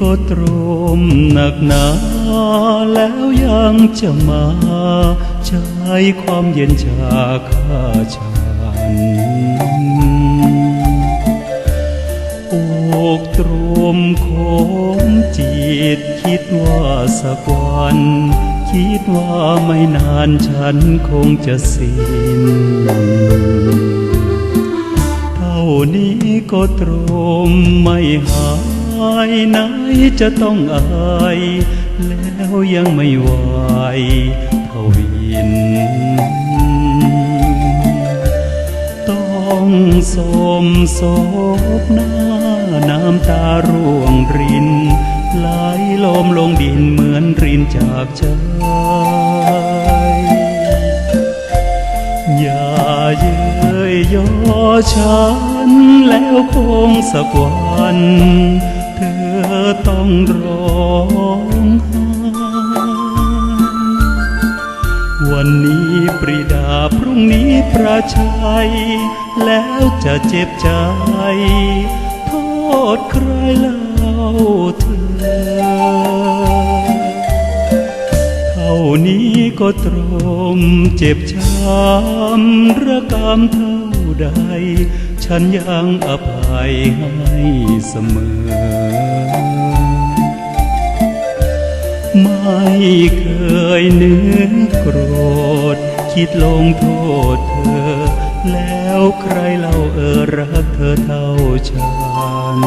ก็ตรมหนักหนาแล้วยังจะมาใช้ความเย็นชาข้าฉันอกตรมโคมจิตคิดว่าสักวัน คิดว่าไม่นานฉันคงจะสิ้นเท่านี้ก็ตรมไม่หา ยไหนจะต้องอาย แล้วยังไม่ไหวทวิน ต้องสมศพหน้า น้ำตาร่วงรินไหลลมลงดินเหมือนรินจากใจอย่าเย้ยย่อฉันแล้วคงสักวัน ต้องร้องไห้วันนี้ปรีดาพรุ่งนี้ประชัย แล้วจะเจ็บใจ โทษใครเล่าเธอ เท่านี้ก็ตรมเจ็บช้ำระกำเท่าใด ฉันยังอภัยให้เสมอ เคยนึกโกรธ คิดลงโทษเธอ แล้วใครเล่าเออรักเธอเท่าฉัน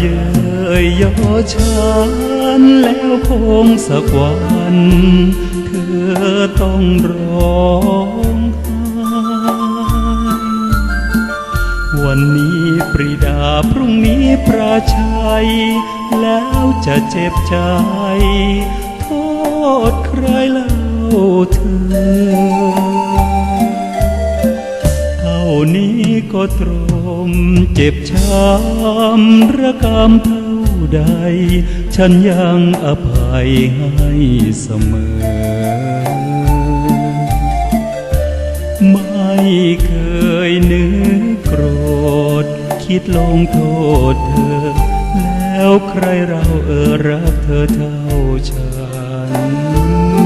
เย้ยย่อฉันแล้วคงสักวันเธอต้องร้องไห้วันนี้ปรีดาพรุ่งนี้ประชัย แล้วจะเจ็บใจ โทษใครเล่าเธอ ก็ตรมเจ็บช้ำระกำเท่าใด ฉันยังอภัยให้เสมอ ไม่เคยนึกโกรธ คิดลงโทษเธอ แล้วใครเราเออรักเธอเท่าฉัน